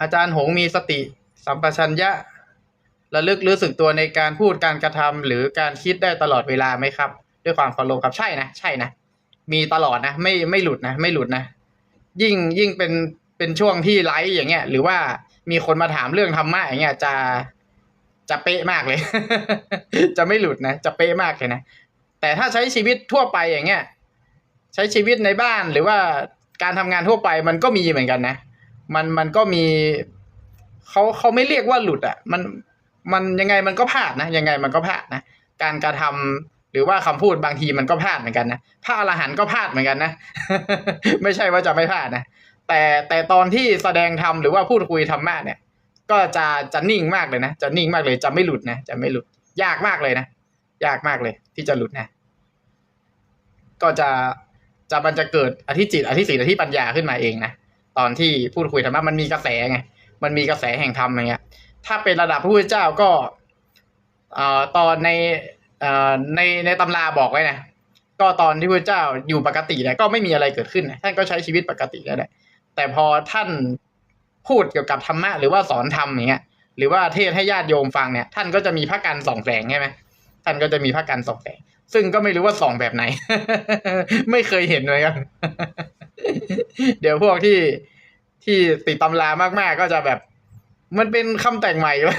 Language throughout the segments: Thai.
อาจารย์หงมีสติ สัมปชัญญะระลึกรู้สึกตัวในการพูดการกระทำหรือการคิดได้ตลอดเวลาไหมครับ ด้วยความเคารพครับใช่นะใช่นะมีตลอดนะ ไม่ไม่หลุดนะ ไม่หลุดนะ ยิ่งยิ่งเป็นเป็นช่วงที่ไลฟ์อย่างเงี้ย หรือว่ามีคนมาถามเรื่องธรรมะอย่างเงี้ยจะจะเป๊ะมากเลย จะไม่หลุดนะ จะเป๊ะมากเลยนะ แต่ถ้าใช้ชีวิตทั่วไปอย่างเงี้ย ใช้ชีวิตในบ้านหรือว่าการทำงานทั่วไปมันก็มีเหมือนกันนะ มันมันก็มีเขาเขาไม่เรียกว่าหลุดอะ มันมันยังไงมันก็พลาดนะยังไงมันก็พลาดนะการกระทำหรือว่าคำพูดบางทีมันก็พลาดเหมือนกันนะพระอรหันต์ก็พลาดเหมือนกันนะ ไม่ใช่ว่าจะไม่พลาดนะแต่แต่ตอนที่แสดงธรรมหรือว่าพูดคุยธรรมะเนี่ย ก็จะจะนิ่งมากเลยนะจะนิ่งมากเลยจะไม่หลุดนะจะไม่หลุด ยากมากเลยนะยากมากเลย ที่จะหลุดนะ ก็จะจะมันจะเกิดอธิจิตอธิศีลอธิปัญญาขึ้นมาเองนะ ตอนที่พูดคุยธรรมะมันมีกระแสไงมันมีกระแสแห่งธรรมอย่างเงี้ย ถ้าเป็นระดับพระพุทธเจ้าก็เอ่อตอนในเอ่อในในตำราบอกไว้นะก็ตอนที่พระพุทธเจ้าอยู่ปกติเนี่ยก็ไม่มีอะไรเกิดขึ้นนะท่านก็ใช้ชีวิตปกติแล้วแหละแต่พอท่านพูดเกี่ยวกับธรรมะหรือว่าสอนธรรมอย่างเงี้ย หรือว่าเทศให้ญาติโยมฟังเนี่ย ท่านก็จะมีพระกันส่องแสงใช่ไหมท่านก็จะมีพระกันส่องแสง ซึ่งก็ไม่รู้ว่าส่องแบบไหน ไม่เคยเห็นเหมือนกันเดี๋ยวพวกที่ที่ติดตำรามาก ๆ ก็จะแบบ มันเป็นคำแต่งใหม่วะ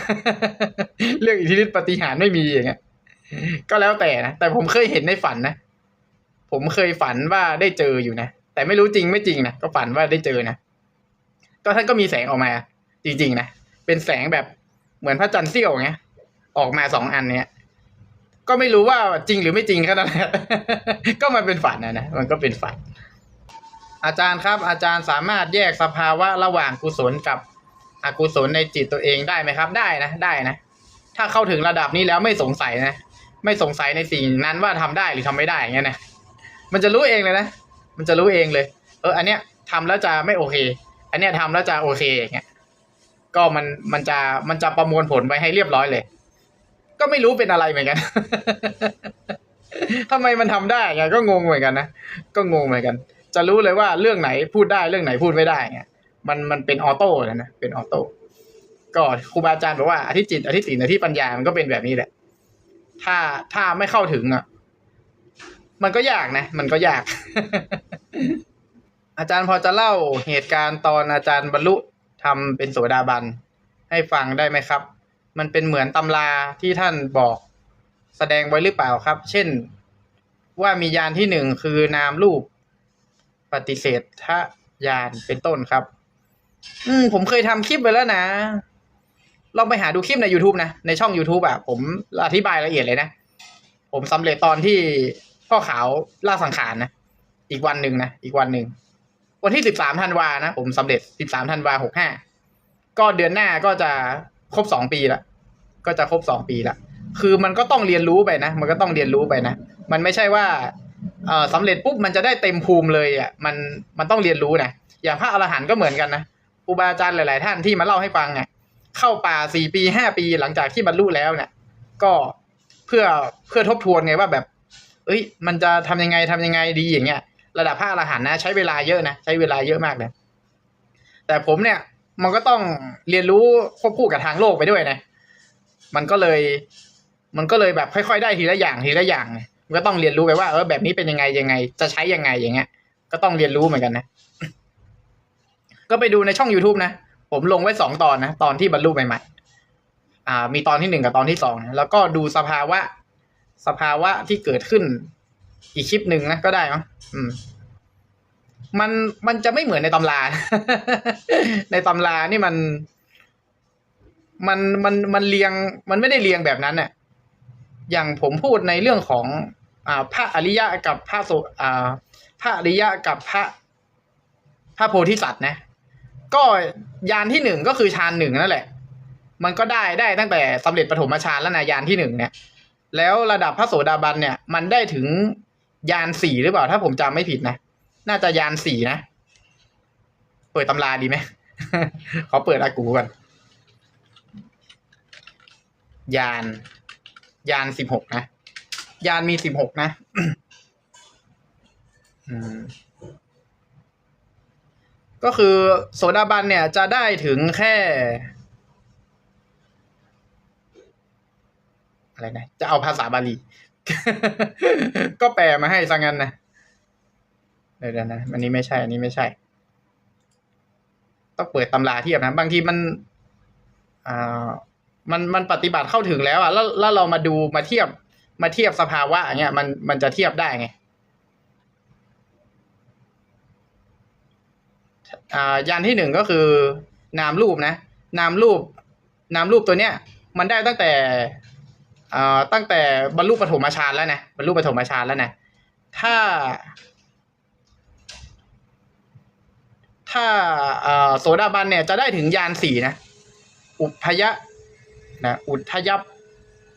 เรื่องอิทธิฤทธิปฏิหารไม่มีอย่างเงี้ยก็แล้วแต่นะแต่ผมเคยเห็นในฝันนะผมเคยฝันว่าได้เจออยู่นะแต่ไม่รู้จริงไม่จริงนะก็ฝันว่าได้เจอนะก็ท่านก็มีแสงออกมา จริง ๆ นะเป็นแสงแบบเหมือนพระจันทร์เสี้ยวเงี้ยออกมาสองอันเนี้ย ก็ไม่รู้ว่าจริงหรือไม่จริงแค่นั้นก็มันเป็นฝันนะนะมันก็เป็นฝัน อาจารย์ครับ อาจารย์สามารถแยกสภาวะระหว่างกุศลกับอกุศลในจิตตัวเองได้ไหมครับ ได้นะได้นะ ถ้าเข้าถึงระดับนี้แล้วไม่สงสัยนะ ไม่สงสัยในสิ่งนั้นว่าทำได้หรือทำไม่ได้อย่างเงี้ยนะมันจะรู้เองเลยนะมันจะรู้เองเลย เออ อันเนี้ยทำแล้วจะไม่โอเค อันเนี้ยทำแล้วจะโอเคอย่างเงี้ยก็มันมันจะมันจะประมวลผลไว้ให้เรียบร้อยเลย ก็ไม่รู้เป็นอะไรเหมือนกันทำไมมันทำได้ไงก็งงเหมือนกันนะก็งงเหมือนกัน จะรู้เลยว่าเรื่องไหนพูดได้เรื่องไหนพูดไม่ได้ไงมันมันเป็นออโต้นะนะเป็นออโต้ก็ครูบาอาจารย์บอกว่าอธิจิตอธิศีลอธิปัญญามันก็เป็นแบบนี้แหละ ถ้าถ้าไม่เข้าถึงอะ มันก็ยากนะ มันก็ยาก อาจารย์พอจะเล่าเหตุการณ์ตอนอาจารย์บรรลุทำเป็นโสดาบันให้ฟังได้ไหมครับ มันเป็นเหมือนตำราที่ท่านบอกแสดงไว้หรือเปล่าครับ เช่นว่ามียานที่หนึ่งคือนามรูปปฏิเสธทะยานเป็นต้นครับ อืม ผมเคยทำคลิปไปแล้วนะลองไปหาดูคลิปใน YouTube นะ ในช่อง YouTube อะผมอธิบายละเอียดเลยนะ ผมสำเร็จตอนที่พ่อขาวล่าสังขารนะ อีกวันหนึ่งนะ อีกวันหนึ่ง วันที่สิบสามธันวานะ ผมสำเร็จสิบสามธันวาหกห้าก็เดือนหน้าก็จะ ครบสองปีละก็จะครบสองปีละคือมันก็ต้องเรียนรู้ไปนะ มันก็ต้องเรียนรู้ไปนะ มันไม่ใช่ว่าเออสำเร็จปุ๊บมันจะได้เต็มภูมิเลยอะมันมันต้องเรียนรู้นะอย่างพระอรหันต์ก็เหมือนกันนะครูบาอาจารย์หลาย ๆ ท่านที่มาเล่าให้ฟังเนี่ยเข้าป่าสี่ปีห้าปีหลังจากที่บรรลุแล้วเนี่ย ก็เพื่อเพื่อทบทวนไงว่าแบบ เอ้ย มันจะทำยังไงทำยังไงดีอย่างเงี้ย ระดับพระอรหันต์นะ ใช้เวลาเยอะนะใช้เวลาเยอะมากเลยแต่ผมเนี่ย มันก็ต้องเรียนรู้ควบคู่กับทางโลกไปด้วยนะ มันก็เลย มันก็เลยแบบค่อยๆได้ทีละอย่างทีละอย่างไงมันก็ต้องเรียนรู้ไปว่าเออแบบนี้เป็นยังไงยังไง จะใช้ยังไงอย่างเงี้ย ก็ต้องเรียนรู้เหมือนกันนะ ก็ไปดูในช่อง youtube นะ ผมลงไว้สองตอนนะ ตอนที่บรรลุใหม่ๆ อ่า มีตอนที่หนึ่งกับตอนที่สองนะแล้วก็ดูสภาวะ สภาวะที่เกิดขึ้น อีกคลิปหนึ่งนะก็ได้มั้งอืม มันมันจะไม่เหมือนในตำรา ในตำรานี่มัน มันมันมันเรียง มันไม่ได้เรียงแบบนั้นน่ะ อย่างผมพูดในเรื่องของ อ่าพระอริยะกับพระโสอ่าพระอริยะกับพระพระโพธิสัตว์นะ ก็ยานที่หนึ่งก็คือฌานหนึ่งนั่นแหละ มันก็ได้ได้ตั้งแต่สำเร็จปฐมฌานแล้วนะยานที่หนึ่งเนี่ย แล้วระดับพระโสดาบันเนี่ย มันได้ถึงยานสี่หรือเปล่า ถ้าผมจำไม่ผิดนะ น่าจะยานสี่นะ เปิดตำราดีไหมเขอเปิดอากูก่อน ยาน ยานสิบหกนะ ยานมีสิบหกนะก็คือโสดาบันเนี่ยจะได้ถึงแค่ อะไรนะ จะเอาภาษาบาลี ก็แปลมาให้สังงั้นนะ เดี๋ยวนะอันนี้ไม่ใช่ อันนี้ไม่ใช่ ต้องเปิดตำราเทียบนะ บางทีมันอ่ามันมันปฏิบัติเข้าถึงแล้วอะแล้วแล้วเรามาดูมาเทียบมาเทียบสภาวะอย่างเงี้ยมันมันจะเทียบได้ไงยานที่หนึ่งก็คือนามรูปนะ นามรูป นามรูปตัวเนี้ย มันได้ตั้งแต่ตั้งแต่บรรลุปฐมฌานแล้วนะบรรลุปฐมฌานแล้วนะถ้า ถ้าโสดาบันเนี่ยจะได้ถึงยานสี่นะ อุพยะนะอุทยับ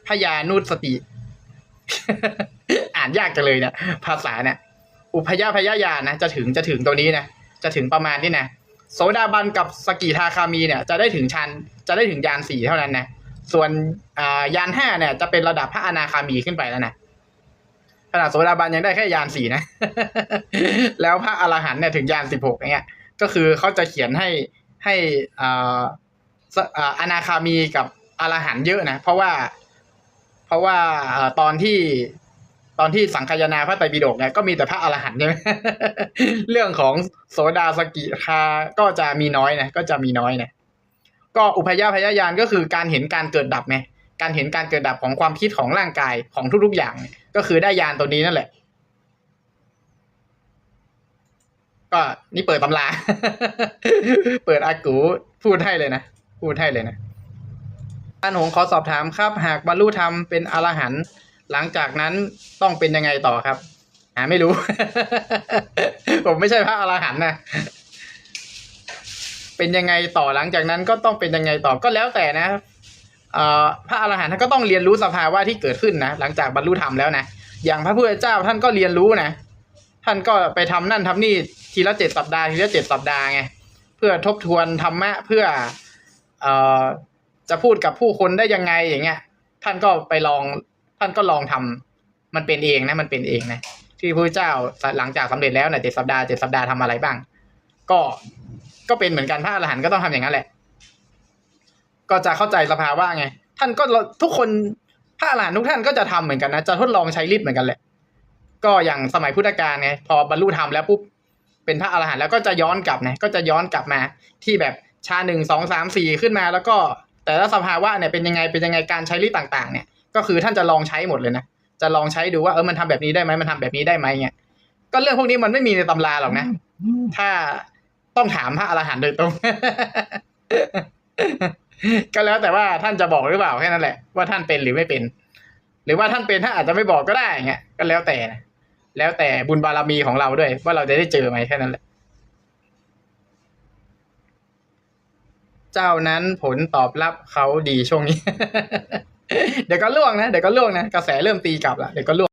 พยานุสติ อ่านยากจังเลยเนะภาษาเนี่ยอุพยพยายานนะ จะถึงจะถึงตัวนี้นะจะถึงประมาณนี้นะโสดาบันกับสกิทาคามีเนี่ย จะได้ถึงชั้นจะได้ถึงยานสี่เท่านั้นนะส่วนยานห้าเนี่ย จะเป็นระดับพระอนาคามีขึ้นไปแล้วนะขนาดโสดาบันยังได้แค่ยานสี่นะ แล้วพระอรหันต์เนี่ยถึงยานสิบหกอย่างเงี้ย ก็คือเขาจะเขียนให้ให้อ่าอนาคามีกับอรหันเยอะนะ เพราะว่า เพราะว่าอตอนที่ตอนที่สังคายนาพระไตรปิฎกเนี่ยก็มีแต่พระอรหันต์ใช่ไหมเรื่องของโสดาสกิคาก็จะมีน้อยนะก็จะมีน้อยนะก็อุพยพยายานก็คือการเห็นการเกิดดับไงการเห็นการเกิดดับของความคิดของร่างกายของทุกๆอย่าง ก็คือได้ยานตัวนี้นั่นแหละ ก็นี่เปิดตำรา เปิดอากูพูดให้เลยนะ พูดให้เลยนะท่านหงขอสอบถามครับ หากบรรลุธรรมเป็นอรหันต์หลังจากนั้นต้องเป็นยังไงต่อครับหาไม่รู้ ผมไม่ใช่พระอรหันต์นะเป็นยังไงต่อหลังจากนั้นก็ต้องเป็นยังไงต่อก็แล้วแต่นะเออพระอรหันต์ท่านก็ต้องเรียนรู้สภาวะที่เกิดขึ้นนะหลังจากบรรลุธรรมแล้วนะอย่างพระพุทธเจ้าท่านก็เรียนรู้นะท่านก็ไปทำนั่นทำนี่ ทีละเจ็ดสัปดาห์ทีละเจ็ดสัปดาห์ไงเพื่อทบทวนธรรมะเพื่อเอ่อจะพูดกับผู้คนได้ยังไงอย่างเงี้ย ท่านก็ไปลองท่านก็ลองทำมันเป็นเองนะ มันเป็นเองนะที่พระเจ้าหลังจากสำเร็จแล้วเนี่ยเจ็ดสัปดาห์เจ็ดสัปดาห์ทำอะไรบ้าง ก็ก็เป็นเหมือนกันพระอรหันต์ก็ต้องทำอย่างนั้นแหละ ก็จะเข้าใจสภาวะไง ท่านก็ทุกคนพระอรหันต์ทุกท่านก็จะทำเหมือนกันนะจะทดลองใช้ฤทธิ์เหมือนกันแหละ ก็อย่างสมัยพุทธกาลไงพอบรรลุธรรมแล้วปุ๊บ เป็นพระอรหันต์แล้วก็จะย้อนกลับนะก็จะย้อนกลับมาที่แบบชาหนึ่งสองสามสี่ขึ้นมา แล้วก็แต่ละสภาวะเนี่ยเป็นยังไงเป็นยังไงการใช้ฤทธิ์ต่างๆ เนี่ย ก็คือท่านจะลองใช้หมดเลยนะจะลองใช้ดูว่าเออมันทำแบบนี้ได้ไหมมันทำแบบนี้ได้ไหมเนี่ยก็เรื่องพวกนี้มันไม่มีในตำราหรอกนะ ถ้าต้องถามพระอรหันต์โดยตรง ก็แล้วแต่ว่าท่านจะบอกหรือเปล่าแค่นั้นแหละว่าท่านเป็นหรือไม่เป็น หรือว่าท่านเป็นท่านอาจจะไม่บอกก็ได้เงี้ยก็แล้วแต่นะ แล้วแต่บุญบารมีของเราด้วย ว่าเราจะได้เจอไหมแค่นั้นแหละ เจ้านั้นผลตอบรับเขาดีช่วงนี้ เดี๋ยวก็ล่วงนะ เดี๋ยวก็ล่วงนะ กระแสเริ่มตีกลับละเดี๋ยวก็ล่วง